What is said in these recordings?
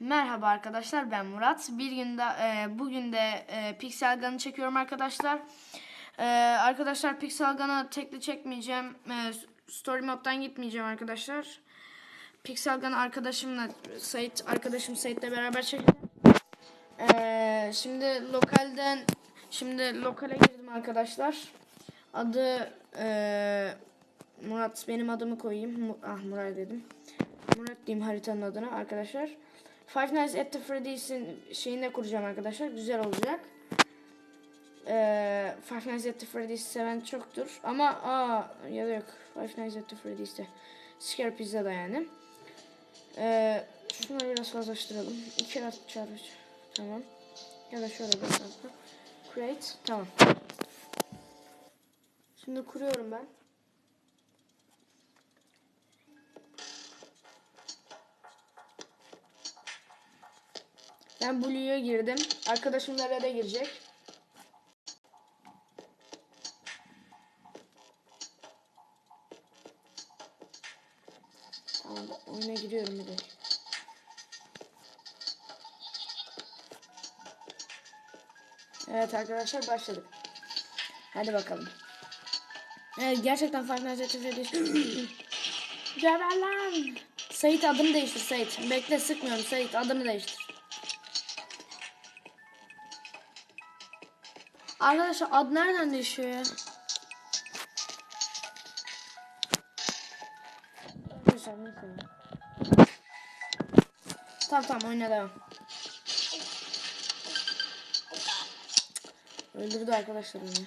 Merhaba arkadaşlar ben Murat. Bir günde e, bugün de e, Pixel Gun'ı çekiyorum arkadaşlar. E, arkadaşlar Pixel Gun'ı tekli çekmeyeceğim. E, story moddan gitmeyeceğim arkadaşlar. Pixel Gun'ı arkadaşımla Sait arkadaşım Sait'le beraber çekeceğim. E, şimdi lokalden şimdi lokale girdim arkadaşlar. Adı e, Murat benim adımı koyayım. Ah Murat dedim. Murat diyeyim haritanın adına arkadaşlar. Five Nights at the Freddy's'in şeyinde kuracağım arkadaşlar. Güzel olacak. Ee, Five Nights at the Freddy's seven çoktur. Ama aa ya da yok. Five Nights at the Freddy's'te. Scare Pizza da yani. Ee, şunları biraz fazlaştıralım. İki rat çarpı. Tamam. Ya da şöyle bir. Create. Tamam. Şimdi kuruyorum ben. Ben Blue'ya girdim. Arkadaşım da Red'e girecek. Tamam oyuna giriyorum bir de. Evet arkadaşlar başladık. Hadi bakalım. Evet gerçekten Five Nights at Freddy's. Geber lan. Sait adını değiştir Sait. Bekle sıkmıyorum Sait adını değiştir. Arkadaşlar ad nereden değişiyor ya? Tamam tamam oyuna devam. Öldürdü arkadaşlar beni.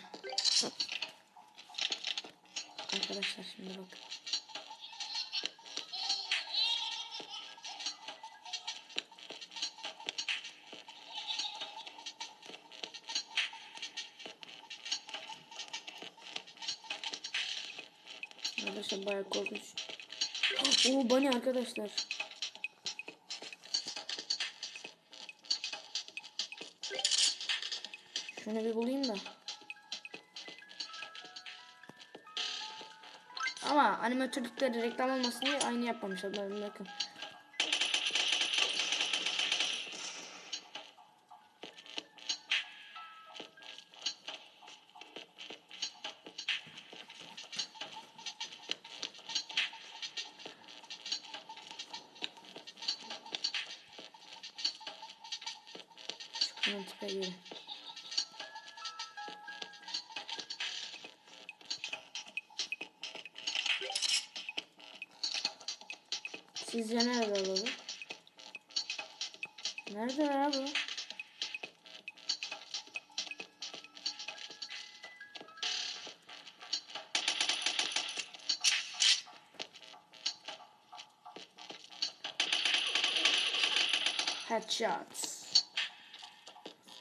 Arkadaşlar şimdi bakın. Arkadaşlar bayağı korkunç. Oo bana arkadaşlar. Şunu bir bulayım da. Ama animatörlükleri reklam olmasın diye aynı yapmamışlar. Bakın. Tipe göre. Sizce nerede olabilir? Nerede ya bu? Headshot.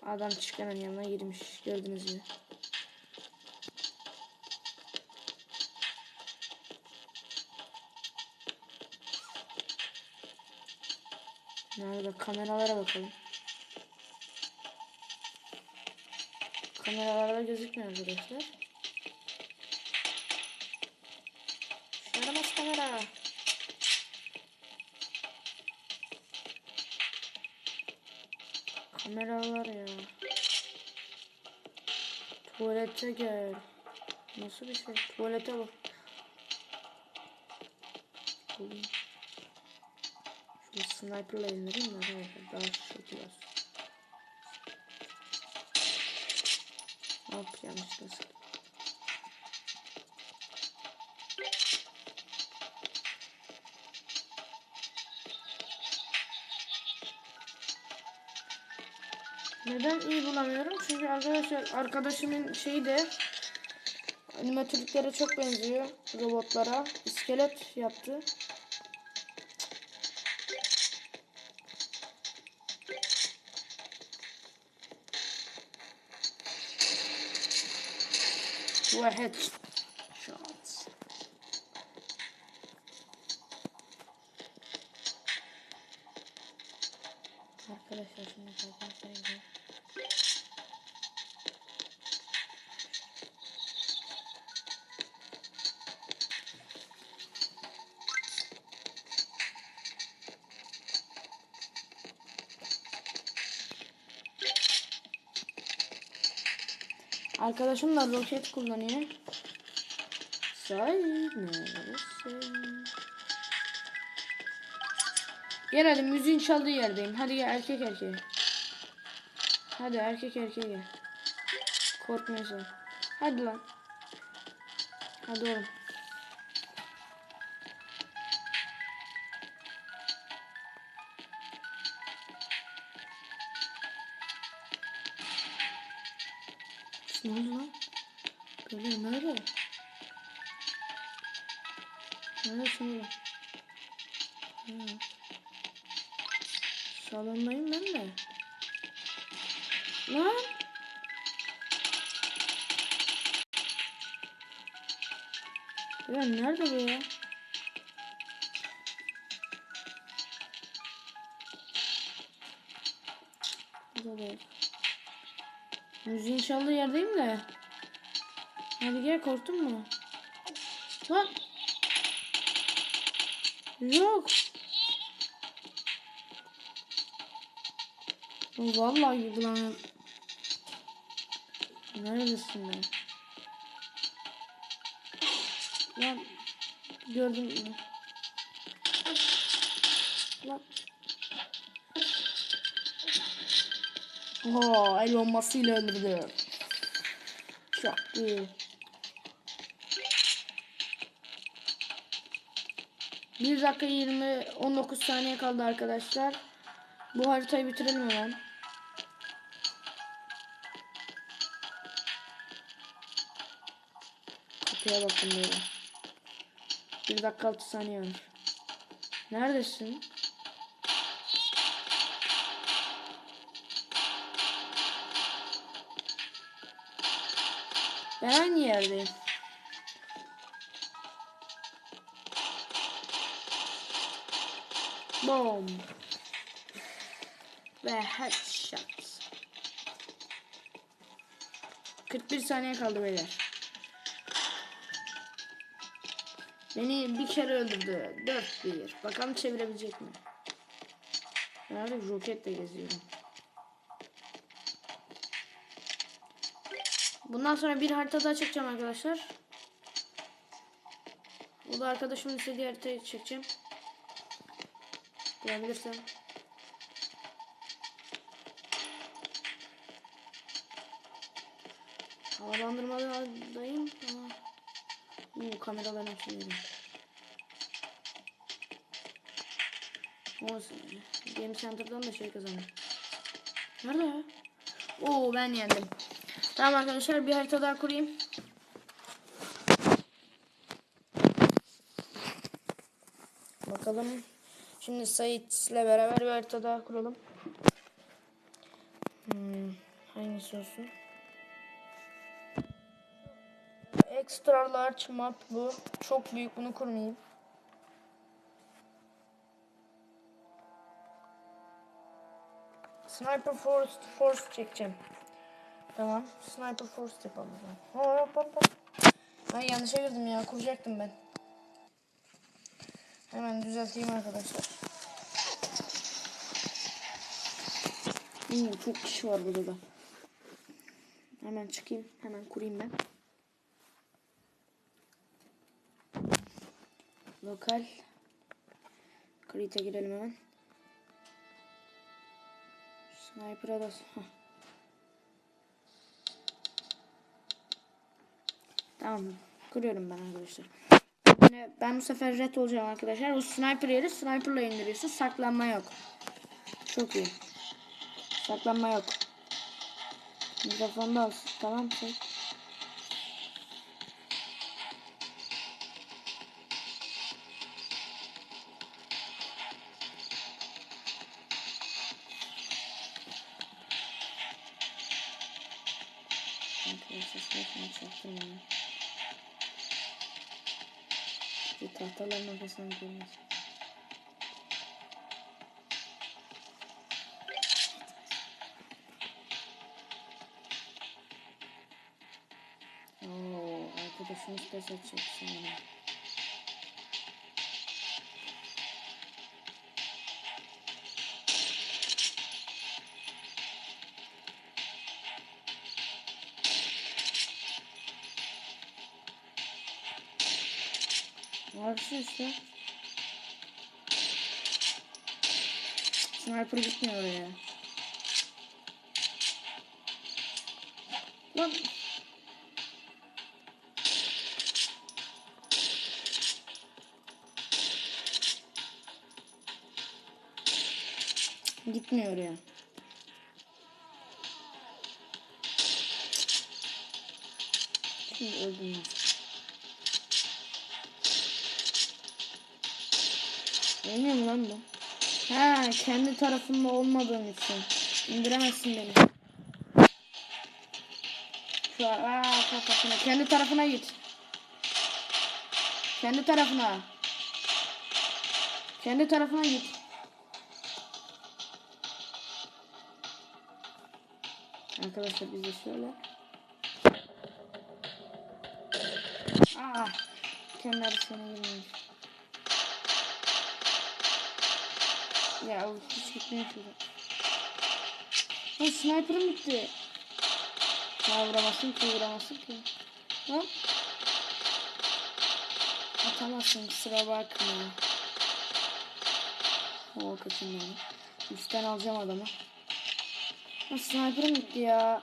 Adam çıkanın yanına girmiş. Gördünüz mü? Nerede? Kameralara bakalım. Kameralarda gözükmüyor arkadaşlar. Yaramaz kamera. Kameralar ya. Tuvalete gel. Nasıl bir şey? Tuvalete bak. Bulayım. Şunu sniper'la indireyim arkadaşlar daha şekil olsun. Hop yanlışlıkla sıktım. Neden iyi bulamıyorum? Çünkü arkadaşlar arkadaşımın şeyi de animatörlüklere çok benziyor robotlara. İskelet yaptı. واحد شوت Arkadaşlar şimdi kalkan sayacağım. Arkadaşım da roket kullanıyor. Say neredesin? Gelelim müziğin çaldığı yerdeyim. Hadi gel erkek erkeğe. Hadi erkek erkeğe gel. Korkmuyorsun. Hadi lan. Hadi oğlum. Ne oldu lan? Böyle nerede? Neredesin oğlum? Ha. Salondayım ben de. Lan! Ya nerede bu ya? Burada da yok. Müziğin çaldığı yerdeyim de. Hadi gel korktun mu? Lan! Yok. Vallahi gibi lan. Neredesin lan? Lan gördüm mü? Lan. Oo, el bombasıyla öldürdü. Çok iyi. Bir dakika 20 19 saniye kaldı arkadaşlar. Bu haritayı bitirelim hemen. Kapıya bakın böyle. Bir dakika 6 saniye var. Neredesin? Ben aynı yerdeyim. Boom. Ve headshot. 41 saniye kaldı beyler. Beni bir kere öldürdü. 4-1. Bakalım çevirebilecek mi? Ben artık roketle geziyorum. Bundan sonra bir harita daha çekeceğim arkadaşlar. Bu da arkadaşımın istediği haritayı çekeceğim. Bulabilirsem. Havalandırmadayım ama kameraların hepsini yedim. Olsun. Game Center'dan da şey kazandım. Nerede ya? Oo ben yendim. Tamam arkadaşlar bir harita daha kurayım. Bakalım. Şimdi Sait'le beraber bir harita daha kuralım. Hmm, hangisi olsun? Extra large map bu. Çok büyük bunu kurmayayım. Sniper Force Force çekeceğim. Tamam. Sniper Force yapalım. Hop hop hop. Ay yanlışa girdim ya. Kuracaktım ben. Hemen düzelteyim arkadaşlar. Oo, çok kişi var burada da. Hemen çıkayım. Hemen kurayım ben. Lokal. Creed'e girelim hemen. Sniper'a da... Tamam. Kuruyorum ben arkadaşlar. Yine ben bu sefer red olacağım arkadaşlar. Bu sniper yeri sniperla indiriyorsun. Saklanma yok. Çok iyi. Saklanma yok. Mikrofonda olsun. Tamam. Okay, das ist nicht so drin. Die Tatalaner wissen wir nicht. Oh, Alter, das muss besser zu sein. İşte. Sniper gitmiyor oraya. Lan. Gitmiyor oraya. Şimdi öldüm Ölmüyor mu lan bu? Ha kendi tarafında olmadığım için. İndiremezsin beni. Şu an aa, kafasına. Kendi tarafına git. Kendi tarafına. Kendi tarafına git. Arkadaşlar biz şöyle. Aa, kendi arasına girmemiş. Ya o gitmiyor şurada. Ha sniper'ım bitti. Ha vuramazsın ki vuramazsın ki. Ha? Atamazsın kusura bakma. O kaçın beni. Üstten alacağım adamı. Ha sniper'ım bitti ya.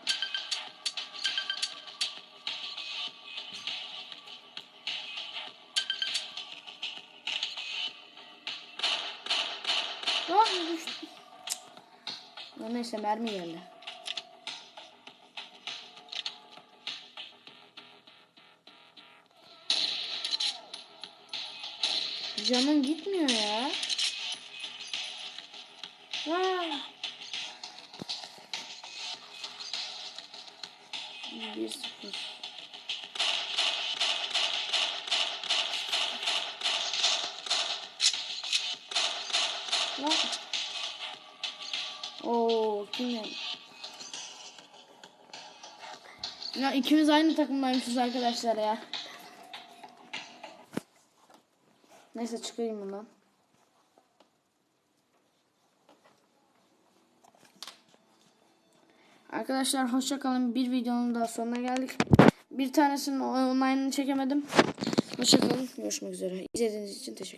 Lan düştü. Ya neyse mermi geldi. Canım gitmiyor ya. Vay. Bir Ya ikimiz aynı takımdaymışız arkadaşlar ya. Neyse çıkayım bundan. Arkadaşlar hoşça kalın. Bir videonun daha sonuna geldik. Bir tanesinin online'ını çekemedim. Hoşça kalın. Görüşmek üzere. İzlediğiniz için teşekkür